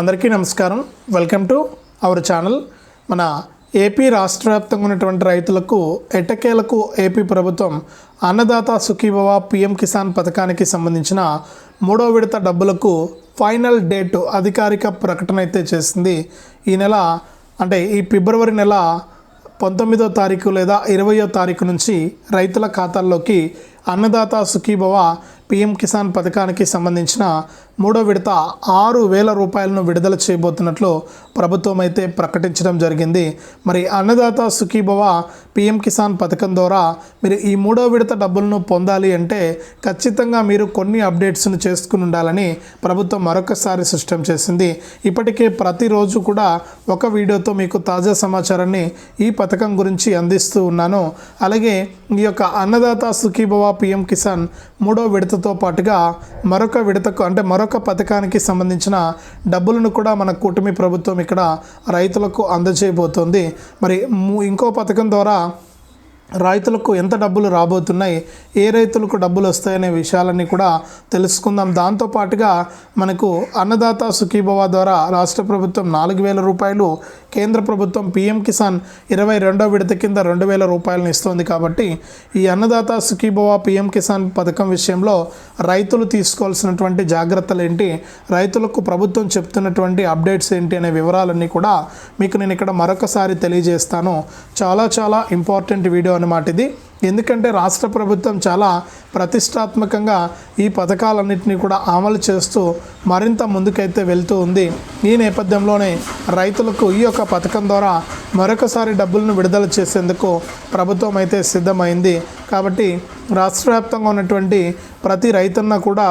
అందరికీ నమస్కారం. Welcome to our channel మన ఏపీ రాష్ట్ర వ్యాప్తంగా ఉన్నటువంటి రైతులకు ఎట్టకేలకు ఏపీ ప్రభుత్వం అన్నదాత సుఖీభవ పిఎం కిసాన్ పథకానికి సంబంధించిన మూడో విడత డబ్బులకు ఫైనల్ డేట్ అధికారిక ప్రకటన అయితే చేసింది. ఈ నెల అంటే ఈ ఫిబ్రవరి నెల పంతొమ్మిదో తారీఖు లేదా ఇరవయో తారీఖు నుంచి రైతుల ఖాతాల్లోకి అన్నదాత సుఖీభవ పిఎం కిసాన్ పథకానికి సంబంధించిన మూడో విడత ఆరు వేల రూపాయలను విడుదల చేయబోతున్నట్లు ప్రభుత్వం అయితే ప్రకటించడం జరిగింది. మరి అన్నదాత సుఖీభవ పిఎం కిసాన్ పథకం ద్వారా మీరు ఈ మూడో విడత డబ్బులను పొందాలి అంటే ఖచ్చితంగా మీరు కొన్ని అప్డేట్స్ను చేసుకుని ఉండాలని ప్రభుత్వం మరొకసారి స్పష్టం చేసింది. ఇప్పటికే ప్రతిరోజు కూడా ఒక వీడియోతో మీకు తాజా సమాచారాన్ని ఈ పథకం గురించి అందిస్తూ ఉన్నాను. అలాగే ఈ యొక్క అన్నదాత సుఖీభవ పిఎం కిసాన్ మూడో విడతతో పాటుగా మరొక విడతకు అంటే మరొక పథకానికి సంబంధించిన డబ్బులను కూడా మన కూటమి ప్రభుత్వం ఇక్కడ రైతులకు అందజేయబోతోంది. మరి ఇంకో పథకం ద్వారా రైతులకు ఎంత డబ్బులు రాబోతున్నాయి ఏ రైతులకు డబ్బులు వస్తాయనే విషయాలన్నీ కూడా తెలుసుకుందాం. దాంతోపాటుగా మనకు అన్నదాత సుఖీభవ ద్వారా రాష్ట్ర ప్రభుత్వం నాలుగు వేల రూపాయలు కేంద్ర ప్రభుత్వం పీఎం కిసాన్ ఇరవై రెండో విడత కింద రెండు వేల రూపాయలను ఇస్తోంది కాబట్టి ఈ అన్నదాత సుఖీభవ పీఎం కిసాన్ పథకం విషయంలో రైతులు తీసుకోవాల్సినటువంటి జాగ్రత్తలు ఏంటి రైతులకు ప్రభుత్వం చెప్తున్నటువంటి అప్డేట్స్ ఏంటి అనే వివరాలన్నీ కూడా మీకు నేను ఇక్కడ మరొకసారి తెలియజేస్తాను. చాలా చాలా ఇంపార్టెంట్ వీడియో అన్నమాట ఇది. ఎందుకంటే రాష్ట్ర ప్రభుత్వం చాలా ప్రతిష్టాత్మకంగా ఈ పథకాలన్నింటినీ కూడా అమలు చేస్తూ మరింత ముందుకైతే వెళ్తూ ఉంది. ఈ నేపథ్యంలోనే రైతులకు ఈ యొక్క పథకం ద్వారా మరొకసారి డబ్బులను విడుదల చేసేందుకు ప్రభుత్వం అయితే సిద్ధమైంది. కాబట్టి రాష్ట్ర వ్యాప్తంగా ఉన్నటువంటి ప్రతి రైతున్న కూడా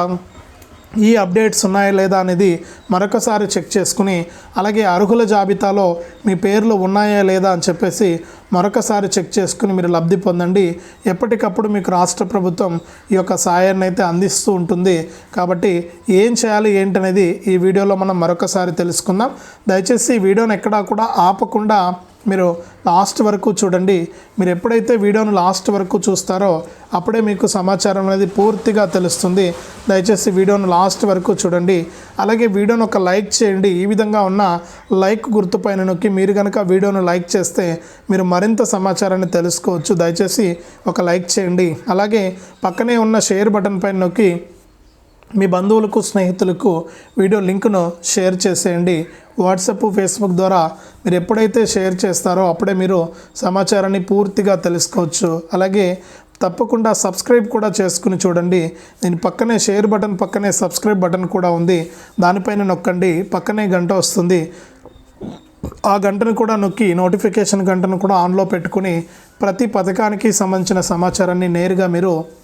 ఈ అప్డేట్స్ ఉన్నాయా లేదా అనేది మరొకసారి చెక్ చేసుకుని అలాగే అర్హుల జాబితాలో మీ పేర్లు ఉన్నాయా లేదా అని చెప్పేసి మరొకసారి చెక్ చేసుకుని మీరు లబ్ధి పొందండి. ఎప్పటికప్పుడు మీకు రాష్ట్ర ప్రభుత్వం ఈ యొక్క సాయాన్ని అయితే అందిస్తూ ఉంటుంది. కాబట్టి ఏం చేయాలి ఏంటనేది ఈ వీడియోలో మనం మరొకసారి తెలుసుకుందాం. దయచేసి ఈ వీడియోని ఎక్కడా కూడా ఆపకుండా మీరు లాస్ట్ వరకు చూడండి. మీరు ఎప్పుడైతే వీడియోను లాస్ట్ వరకు చూస్తారో అప్పుడే మీకు సమాచారం అనేది పూర్తిగా తెలుస్తుంది. దయచేసి వీడియోను లాస్ట్ వరకు చూడండి. అలాగే వీడియోను ఒక లైక్ చేయండి. ఈ విధంగా ఉన్న లైక్ గుర్తుపైన నొక్కి మీరు కనుక వీడియోను లైక్ చేస్తే మీరు మరింత సమాచారాన్ని తెలుసుకోవచ్చు. దయచేసి ఒక లైక్ చేయండి. అలాగే పక్కనే ఉన్న షేర్ బటన్ పైన నొక్కి మీ బంధువులకు స్నేహితులకు వీడియో లింకును షేర్ చేసేయండి. వాట్సాప్ ఫేస్బుక్ ద్వారా మీరు ఎప్పుడైతే షేర్ చేస్తారో అప్పుడే మీరు సమాచారాన్ని పూర్తిగా తెలుసుకోవచ్చు. అలాగే తప్పకుండా సబ్స్క్రైబ్ కూడా చేసుకుని చూడండి. దీని పక్కనే షేర్ బటన్ పక్కనే సబ్స్క్రైబ్ బటన్ కూడా ఉంది. దానిపైన నొక్కండి. పక్కనే గంట వస్తుంది. ఆ గంటను కూడా నొక్కి నోటిఫికేషన్ గంటను కూడా ఆన్లో పెట్టుకుని ప్రతి పథకానికి సంబంధించిన సమాచారాన్ని నేరుగా మీరు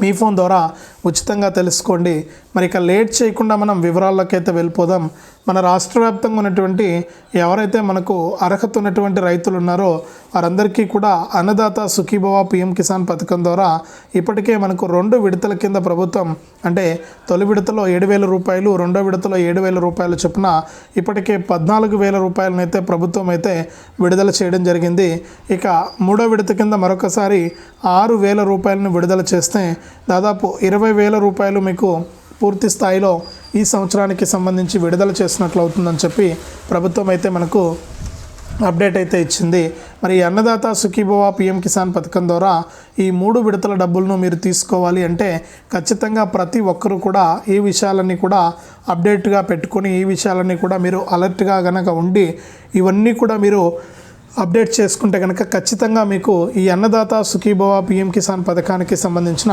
మీ ఫోన్ ద్వారా ఉచితంగా తెలుసుకోండి. మరి ఇక లేట్ చేయకుండా మనం వివరాల్లోకైతే వెళ్ళిపోదాం. మన రాష్ట్ర వ్యాప్తంగా ఉన్నటువంటి ఎవరైతే మనకు అర్హత ఉన్నటువంటి రైతులు ఉన్నారో వారందరికీ కూడా అన్నదాత సుఖీభవ పిఎం కిసాన్ పథకం ద్వారా ఇప్పటికే మనకు రెండు విడతల కింద ప్రభుత్వం అంటే తొలి విడతలో ఏడు వేల రూపాయలు రెండో విడతలో ఏడు వేల రూపాయలు చొప్పున ఇప్పటికే పద్నాలుగు వేల రూపాయలనైతే ప్రభుత్వం అయితే విడుదల చేయడం జరిగింది. ఇక మూడో విడత కింద మరొకసారి ఆరు వేల రూపాయలను విడుదల చేస్తే దాదాపు ఇరవై వేల రూపాయలు మీకు పూర్తి స్థాయిలో ఈ సంవత్సరానికి సంబంధించి విడుదల చేసినట్లు అవుతుందని చెప్పి ప్రభుత్వం అయితే మనకు అప్డేట్ అయితే ఇచ్చింది. మరి అన్నదాత సుఖీభవ పిఎం కిసాన్ పథకం ద్వారా ఈ మూడు విడతల డబ్బులను మీరు తీసుకోవాలి అంటే ఖచ్చితంగా ప్రతి ఒక్కరూ కూడా ఈ విషయాలన్నీ కూడా అప్డేట్గా పెట్టుకొని ఈ విషయాలన్నీ కూడా మీరు అలర్ట్గా గనక ఉండి ఇవన్నీ కూడా మీరు అప్డేట్ చేసుకుంటే కనుక ఖచ్చితంగా మీకు ఈ అన్నదాత సుఖీభవ పిఎం కిసాన్ పథకానికి సంబంధించిన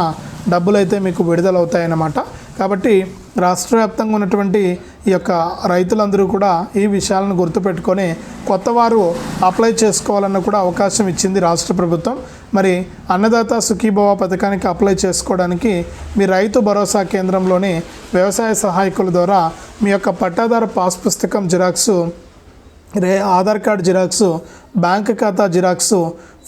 డబ్బులు అయితే మీకు విడుదలవుతాయన్నమాట. కాబట్టి రాష్ట్ర వ్యాప్తంగా ఉన్నటువంటి ఈ యొక్క రైతులందరూ కూడా ఈ విషయాలను గుర్తుపెట్టుకొని కొత్త వారు అప్లై చేసుకోవాలన్న కూడా అవకాశం ఇచ్చింది రాష్ట్ర ప్రభుత్వం. మరి అన్నదాత సుఖీభవ పథకానికి అప్లై చేసుకోవడానికి మీ రైతు భరోసా కేంద్రంలోని వ్యవసాయ సహాయకుల ద్వారా మీ యొక్క పట్టాదారు పాస్ పుస్తకం జిరాక్సు రే ఆధార్ కార్డ్ జిరాక్స్ బ్యాంక్ ఖాతా జిరాక్స్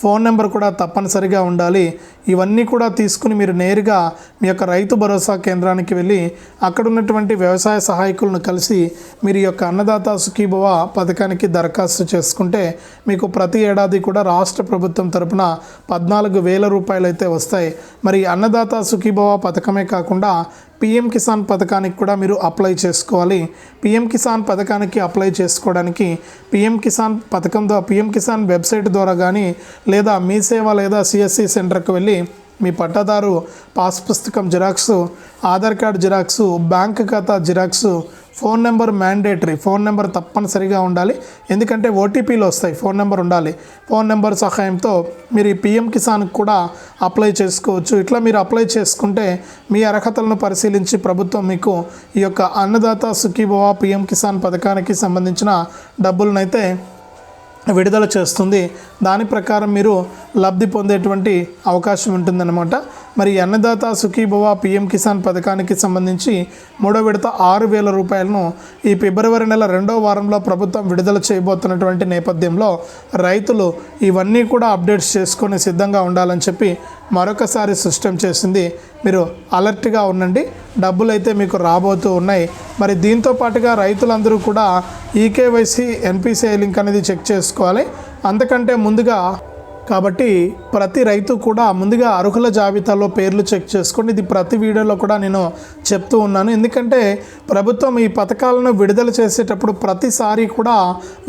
ఫోన్ నెంబర్ కూడా తప్పనిసరిగా ఉండాలి. ఇవన్నీ కూడా తీసుకుని మీరు నేరుగా మీ యొక్క రైతు భరోసా కేంద్రానికి వెళ్ళి అక్కడ ఉన్నటువంటి వ్యవసాయ సహాయకులను కలిసి మీరు యొక్క అన్నదాత సుఖీభవ పథకానికి దరఖాస్తు చేసుకుంటే మీకు ప్రతి ఏడాది కూడా రాష్ట్ర ప్రభుత్వం తరపున పద్నాలుగు వేల రూపాయలు అయితే వస్తాయి. మరి అన్నదాత సుఖీభవ పథకమే కాకుండా పిఎం కిసాన్ పథకానికి కూడా మీరు అప్లై చేసుకోవాలి. పిఎం కిసాన్ పథకానికి అప్లై చేసుకోవడానికి పిఎం కిసాన్ పథకం ద్వారా పిఎం కిసాన్ వెబ్సైట్ ద్వారా కానీ లేదా మీ సేవ లేదా సిఎస్సి సెంటర్కి వెళ్ళి మీ పట్టాదారు పాస్ పుస్తకం xerox Aadhaar card xerox bank ఖాతా xerox phone number mandatory phone number తప్పనిసరిగా ఉండాలి. ఎందుకంటే ఓటీపీలు వస్తాయి ఫోన్ నెంబర్ ఉండాలి. ఫోన్ నెంబర్ సహాయంతో మీరు ఈ పిఎం కిసాన్కి కూడా అప్లై చేసుకోవచ్చు. ఇట్లా మీరు అప్లై చేసుకుంటే మీ అర్హతలను పరిశీలించి ప్రభుత్వం మీకు ఈ యొక్క అన్నదాత సుఖీభవ పిఎం కిసాన్ పథకానికి సంబంధించిన డబ్బులనైతే విడుదల చేస్తుంది. దాని ప్రకారం మీరు లబ్ధి పొందేటువంటి అవకాశం ఉంటుందన్నమాట. మరి అన్నదాత సుఖీభవ పిఎం కిసాన్ పథకానికి సంబంధించి మూడో విడత ఆరు వేల రూపాయలను ఈ ఫిబ్రవరి నెల రెండో వారంలో ప్రభుత్వం విడుదల చేయబోతున్నటువంటి నేపథ్యంలో రైతులు ఇవన్నీ కూడా అప్డేట్స్ చేసుకొని సిద్ధంగా ఉండాలని చెప్పి మరొకసారి సిస్టమ్ చేసింది. మీరు అలర్ట్గా ఉండండి. డబ్బులు అయితే మీకు రాబోతూ ఉన్నాయి. మరి దీంతో పాటుగా రైతులందరూ కూడా ఈకేవైసీ ఎన్పిసిఐ లింక్ అనేది చెక్ చేసుకోవాలి. అంతకంటే ముందుగా కాబట్టి ప్రతి రైతు కూడా ముందుగా అర్హుల జాబితాలో పేర్లు చెక్ చేసుకోండి ఇది ప్రతి వీడియోలో కూడా నేను చెప్తూ ఉన్నాను. ఎందుకంటే ప్రభుత్వం ఈ పథకాలను విడుదల చేసేటప్పుడు ప్రతిసారి కూడా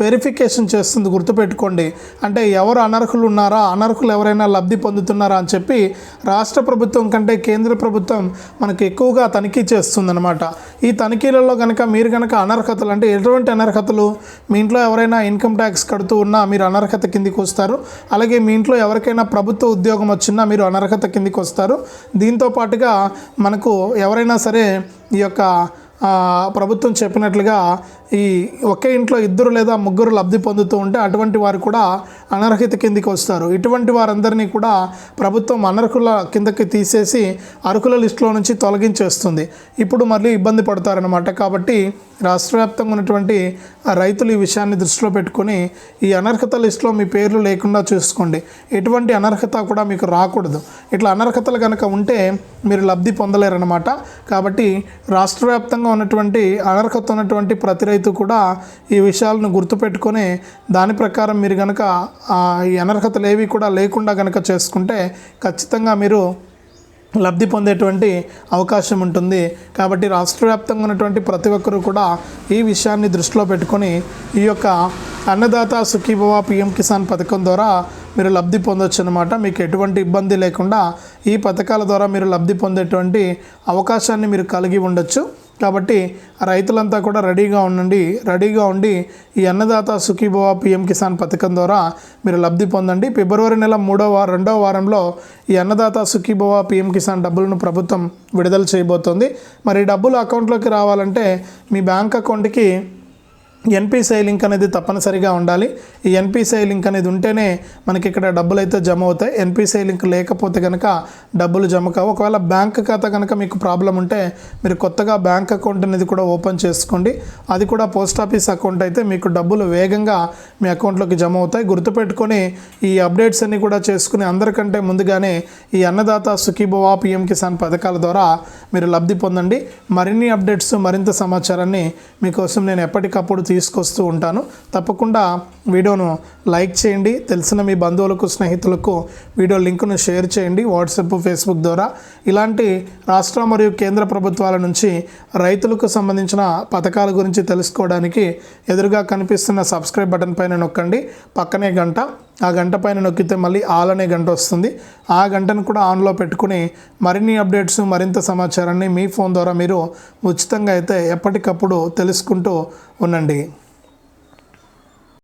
వెరిఫికేషన్ చేస్తుంది గుర్తుపెట్టుకోండి. అంటే ఎవరు అనర్హులు ఉన్నారా అనర్హులు ఎవరైనా లబ్ధి పొందుతున్నారా అని చెప్పి రాష్ట్ర ప్రభుత్వం కంటే కేంద్ర ప్రభుత్వం మనకు ఎక్కువగా తనిఖీ చేస్తుందన్నమాట. ఈ తనిఖీలలో కనుక మీరు కనుక అనర్హతలు అంటే ఎటువంటి అనర్హతలు? మీ ఇంట్లో ఎవరైనా ఇన్కమ్ ట్యాక్స్ కడుతూ ఉన్నా మీరు అనర్హత కిందికి వస్తారు. అలాగే మీ ఇంట్లో ఎవరికైనా ప్రభుత్వ ఉద్యోగం వచ్చినా మీరు అనర్హత కిందికి వస్తారు. దీంతో పాటుగా మనకు ఎవరైనా సరే ఈ యొక్క ప్రభుత్వం చెప్పినట్లుగా ఈ ఒకే ఇంట్లో ఇద్దరు లేదా ముగ్గురు లబ్ధి పొందుతూ ఉంటే అటువంటి వారు కూడా అనర్హత కిందికి వస్తారు. ఇటువంటి వారందరినీ కూడా ప్రభుత్వం అనర్హుల కిందకి తీసేసి అర్హుల లిస్టులో నుంచి తొలగించేస్తుంది. ఇప్పుడు మళ్ళీ ఇబ్బంది పడతారనమాట కాబట్టి రాష్ట్రవ్యాప్తంగా ఉన్నటువంటి రైతులు ఈ విషయాన్ని దృష్టిలో పెట్టుకొని ఈ అనర్హత లిస్టులో మీ పేర్లు లేకుండా చూసుకోండి. ఎటువంటి అనర్హత కూడా మీకు రాకూడదు. ఇట్లా అనర్హతలు కనుక ఉంటే మీరు లబ్ధి పొందలేరనమాట కాబట్టి రాష్ట్రవ్యాప్తంగా ఉన్నటువంటి అనర్హత ఉన్నటువంటి ప్రతి రైతు కూడా ఈ విషయాలను గుర్తుపెట్టుకొని దాని ప్రకారం మీరు కనుక ఈ అనర్హతలు ఏవి కూడా లేకుండా కనుక చేసుకుంటే ఖచ్చితంగా మీరు లబ్ధి పొందేటువంటి అవకాశం ఉంటుంది. కాబట్టి రాష్ట్ర వ్యాప్తంగా ఉన్నటువంటి ప్రతి ఒక్కరూ కూడా ఈ విషయాన్ని దృష్టిలో పెట్టుకొని ఈ యొక్క అన్నదాత సుఖీభవ పిఎం కిసాన్ పథకం ద్వారా మీరు లబ్ధి పొందొచ్చు అనమాట మీకు ఎటువంటి ఇబ్బంది లేకుండా ఈ పథకాల ద్వారా మీరు లబ్ధి పొందేటువంటి అవకాశాన్ని మీరు కలిగి ఉండొచ్చు. కాబట్టి రైతులంతా కూడా రెడీగా ఉండండి రెడీగా ఉండి ఈ అన్నదాత సుఖీభవ పిఎం కిసాన్ పథకం ద్వారా మీరు లబ్ధి పొందండి. ఫిబ్రవరి నెల మూడో వారం రెండో వారంలో ఈ అన్నదాత సుఖీభవ పిఎం కిసాన్ డబ్బులను ప్రభుత్వం విడుదల చేయబోతోంది. మరి డబ్బులు అకౌంట్లోకి రావాలంటే మీ బ్యాంక్ అకౌంట్కి ఎన్పిసిఐ లింక్ అనేది తప్పనిసరిగా ఉండాలి. ఈ ఎన్పిసిఐ లింక్ అనేది ఉంటేనే మనకి ఇక్కడ డబ్బులు అయితే జమ అవుతాయి. ఎన్పిసిఐ లింక్ లేకపోతే కనుక డబ్బులు జమ కావు. ఒకవేళ బ్యాంక్ ఖాతా కనుక మీకు ప్రాబ్లం ఉంటే మీరు కొత్తగా బ్యాంక్ అకౌంట్ అనేది కూడా ఓపెన్ చేసుకోండి. అది కూడా పోస్ట్ ఆఫీస్ అకౌంట్ అయితే మీకు డబ్బులు వేగంగా మీ అకౌంట్లోకి జమ అవుతాయి. గుర్తుపెట్టుకొని ఈ అప్డేట్స్ అన్నీ కూడా చేసుకుని అందరికంటే ముందుగానే ఈ అన్నదాత సుఖీభవ పిఎం కిసాన్ పథకాల ద్వారా మీరు లబ్ధి పొందండి. మరిన్ని అప్డేట్స్ మరింత సమాచారాన్ని మీకోసం నేను ఎప్పటికప్పుడు తీసుకొస్తూ ఉంటాను. తప్పకుండా వీడియోను లైక్ చేయండి. తెలిసిన మీ బంధువులకు స్నేహితులకు వీడియో లింకును షేర్ చేయండి వాట్సాప్ ఫేస్బుక్ ద్వారా. ఇలాంటి రాష్ట్ర మరియు కేంద్ర ప్రభుత్వాల నుంచి రైతులకు సంబంధించిన పథకాల గురించి తెలుసుకోవడానికి ఎదురుగా కనిపిస్తున్న సబ్స్క్రైబ్ బటన్ పైన నొక్కండి. పక్కనే గంట ఆ గంట పైన నొక్కితే మళ్ళీ ఆల్ అనే గంట వస్తుంది. ఆ గంటను కూడా ఆన్లో పెట్టుకుని మరిన్ని అప్డేట్స్ మరింత సమాచారాన్ని మీ ఫోన్ ద్వారా మీరు ఉచితంగా అయితే ఎప్పటికప్పుడు తెలుసుకుంటూ ఉండండి.